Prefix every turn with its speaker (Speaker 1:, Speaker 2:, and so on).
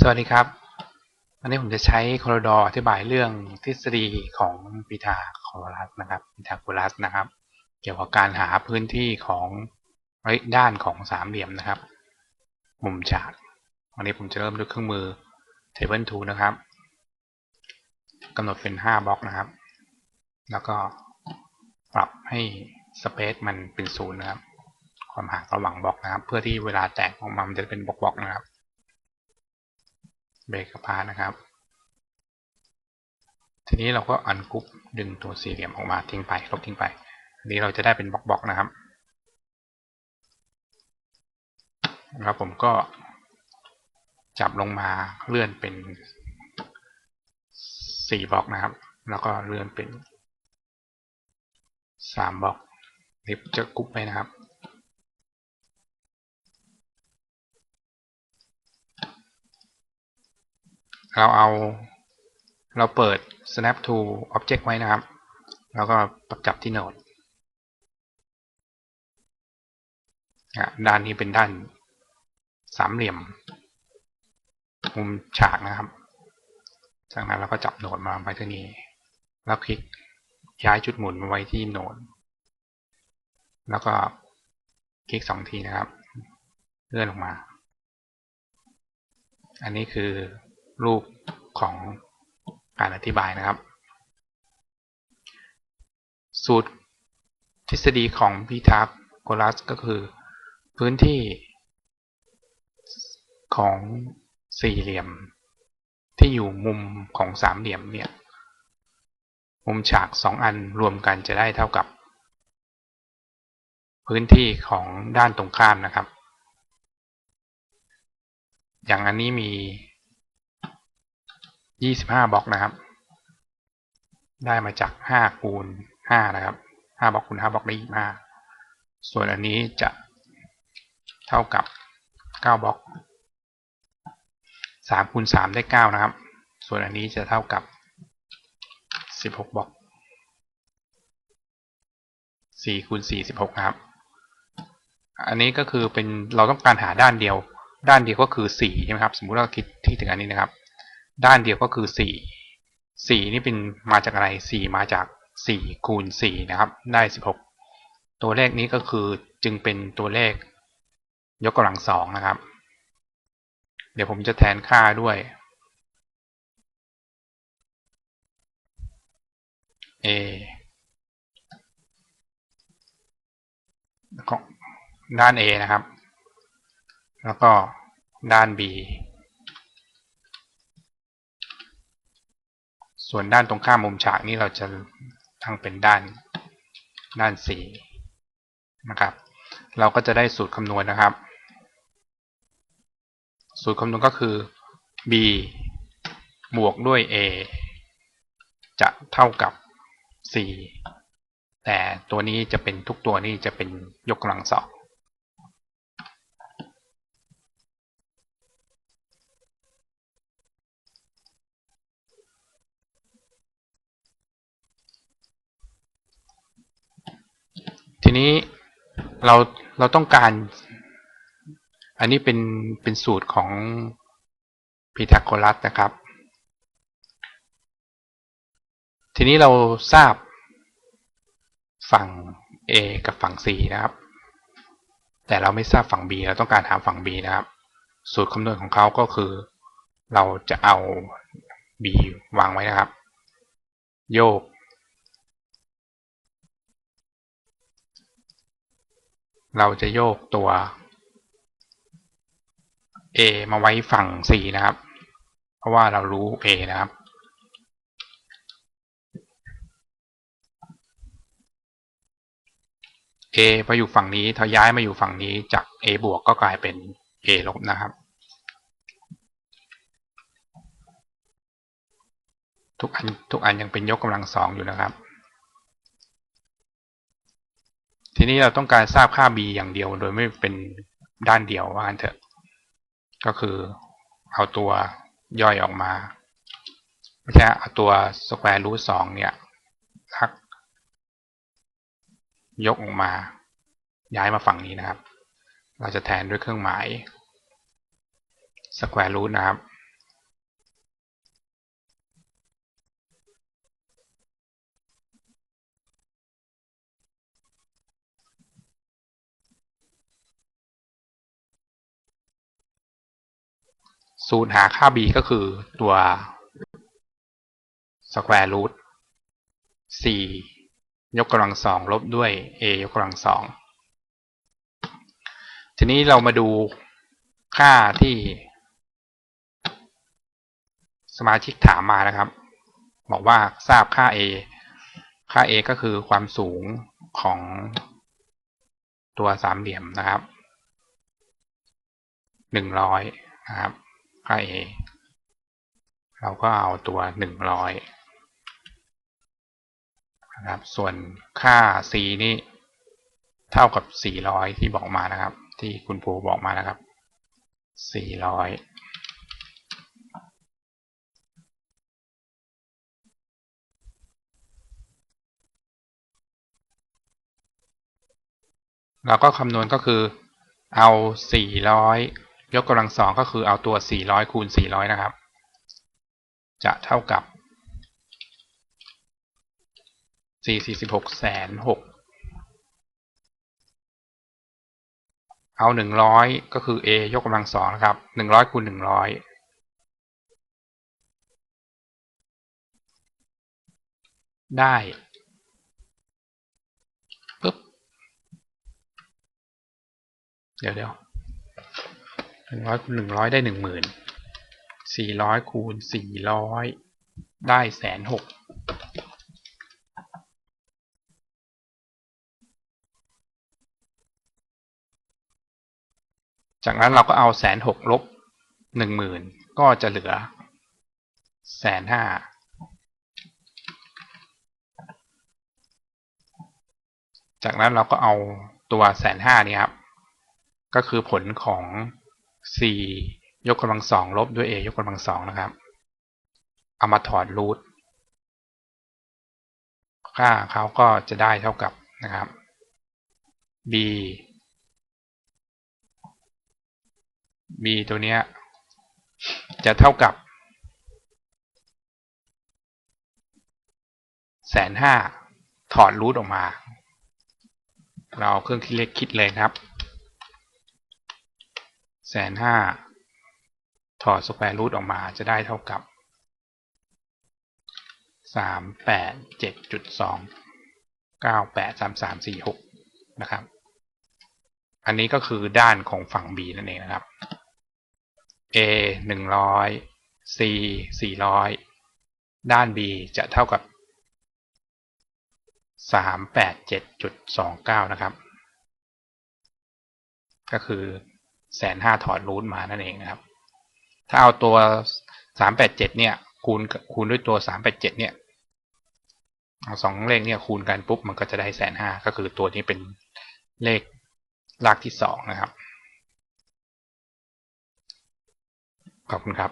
Speaker 1: สวัสดีครับ วันนี้ผมจะใช้คอร์ดออธิบายเรื่องทฤษฎีของพีทาโคลัสนะครับพีทาโคลัสนะครับ เกี่ยวกับการหาพื้นที่ของด้านของสามเหลี่ยมนะครับ มุมฉาก วันนี้ผมจะเริ่มด้วยเครื่องมือ Table Tool นะครับกำหนดเป็น 5บล็อกนะครับ แล้วก็ปรับให้ Space มันเป็นศูนย์นะครับ ความห่างระหว่างบล็อกนะครับ เพื่อที่เวลาแตกออกมามันจะเป็นบล็อกๆนะครับ เบรกกับพานะครับ ทีนี้เราก็อันกรุ๊ปดึงตัวสี่เหลี่ยมออกมาทิ้งไปลบทิ้งไปอันนี้เราจะได้เป็นบล็อกๆนะครับแล้วผมก็จับลงมาเลื่อนเป็นสี่บล็อกนะครับ แล้วก็เลื่อนเป็นสามบล็อกนี่จะกรุ๊ปไว้นะครับ เราเอาเราเปิด snap to object ไว้นะครับ แล้วก็ปรับจับที่โนดด้านนี้เป็นด้านสามเหลี่ยมมุมฉากนะครับ จากนั้นเราก็จับโหนดมาไว้ที่นี้ แล้วคลิกย้ายจุดหมุนมาไว้ที่โหนด แล้วก็คลิกสองทีนะครับ เลื่อนลงมา อันนี้คือ รูปของการอธิบายนะครับ สูตรทฤษฎีของพีทาโกรัสก็คือ พื้นที่ของสี่เหลี่ยม ที่อยู่มุมของสามเหลี่ยมเนี่ยมุมฉากสองอันรวมกันจะได้เท่ากับ พื้นที่ของด้านตรงข้ามนะครับ อย่างอันนี้มี ยี่สิบห้าบล็อกนะครับ ได้มาจากห้าคูณห้านะครับห้าบล็อกคูณห้าบล็อกได้ยี่ห้าส่วนอันนี้จะเท่ากับเก้าบล็อกสามคูณสามได้เก้านะครับ ส่วนอันนี้จะเท่ากับสิบหกบล็อกสี่คูณสี่สิบหกครับ อันนี้ก็คือเป็นเราต้องการหาด้านเดียว ด้านเดียวก็คือสี่ใช่ไหมครับ สมมุติเราคิดที่ถึงอันนี้นะครับ ด้านเดียวก็คือ4 4นี่เป็นมาจากอะไร4มาจาก4คูณ4นะครับ ได้16ตัวเลขนี้ก็คือจึงเป็นตัวเลขยกกำลังสองนะครับ เดี๋ยวผมจะแทนค่าด้วย a ของด้าน a นะครับ แล้วก็ด้าน b ส่วนด้านตรงข้ามมุมฉากนี้เราจะทั้งเป็นด้านด้านสีนะครับ เราก็จะได้สูตรคำนวณนะครับ สูตรคำนวณก็คือ b บวกด้วย a จะเท่ากับ 4 แต่ตัวนี้จะเป็นทุกตัวนี้จะเป็นยกกำลังสอง ทีนี้เราเราต้องการ อันนี้เป็นเป็นสูตรของพีทาโกรัสนะครับ ทีนี้เราทราบฝั่ง A กับฝั่ง C นะครับ แต่เราไม่ทราบฝั่ง B เราต้องการหาฝั่ง B นะครับ สูตรคำนวณของเขาก็คือ เราจะเอา B วางไว้นะครับ โยก เราจะโยกตัว A มาไว้ฝั่ง C นะครับ เพราะว่าเรารู้ A นะครับ A พออยู่ฝั่งนี้ถ้าย้ายมาอยู่ฝั่งนี้จาก A บวกก็กลายเป็น A ลบนะครับ ทุกอันทุกอันยังเป็นยกกำลังสองอยู่นะครับ ทีนี้เราต้องการทราบค่า b อย่างเดียวโดยไม่เป็นด้านเดียวว่างันเถอะ ก็คือเอาตัวย่อยออกมาไม่ใช่เอาตัวสแควร์รูทสองเนี่ยทัก ยกออกมา ย้ายมาฝั่งนี้นะครับ เราจะแทนด้วยเครื่องหมายสแควร์รูทนะครับ สูตรหาค่า b ก็คือตัว square root 4 ยกกำลังสองลบด้วย a ยกกำลังสองทีนี้เรามาดูค่าที่ สมาชิกถามมานะครับ บอกว่าทราบค่า a ค่า a ก็คือความสูงของตัวสามเหลี่ยมนะครับหนึ่งร้อยนะครับ ค่า a เราก็เอาตัวหนึ่งร้อยนะครับส่วนค่า c นี่เท่ากับสี่ร้อยที่บอกมานะครับ ที่คุณภูบอกมานะครับสี่ร้อยเราก็คำนวณก็คือเอา 400 ยกกำลังสองก็คือเอาตัว 400 คูณ 400 นะครับ จะเท่ากับ 4 46แสน6เอา 100 ก็คือ a ยกกำลังสองนะครับ 100 คูณ 100ได้ปึ๊บ เดี๋ยวเดี๋ยว หนึ่งร้อยคูณหนึ่งร้อยได้หนึ่งหมื่นสี่ร้อยคูณสี่ร้อยได้แสนหกจากนั้นเราก็เอาแสนหกลบหนึ่งหมื่นก็จะเหลือแสนห้าจากนั้นเราก็เอาตัวแสนห้านี่ครับ ก็คือผลของ 4 ยกกำลังสองลบด้วย a ยกกำลังสองนะครับ เอามาถอดรูทค่าเขาก็จะได้เท่ากับนะครับ b b ตัวเนี้ยจะเท่ากับแสนห้าถอดรูทออกมา เราเอาเครื่องคิดเลขคิดเลยครับ แสนห้าถอดสแควร์รูทออกมาจะได้เท่ากับสามแปดเจ็ดจุดสองเก้าแปดสามสามสี่หกนะครับ อันนี้ก็คือด้านของฝั่ง B นั่นเองนะครับ A หนึ่งร้อย C สี่ร้อยด้าน B จะเท่ากับสามแปดเจ็ดจุดสองเก้านะครับ ก็คือ แสนห้าถอดรูทมานั่นเองนะครับ ถ้าเอาตัวสามแปดเจ็ดเนี่ย คูณคูณด้วยตัวสามแปดเจ็ดเนี่ยเอาสองเลขเนี่ยคูณกันปุ๊บมันก็จะได้แสนห้าก็คือตัวนี้เป็นเลขรากที่สองนะครับ ขอบคุณครับ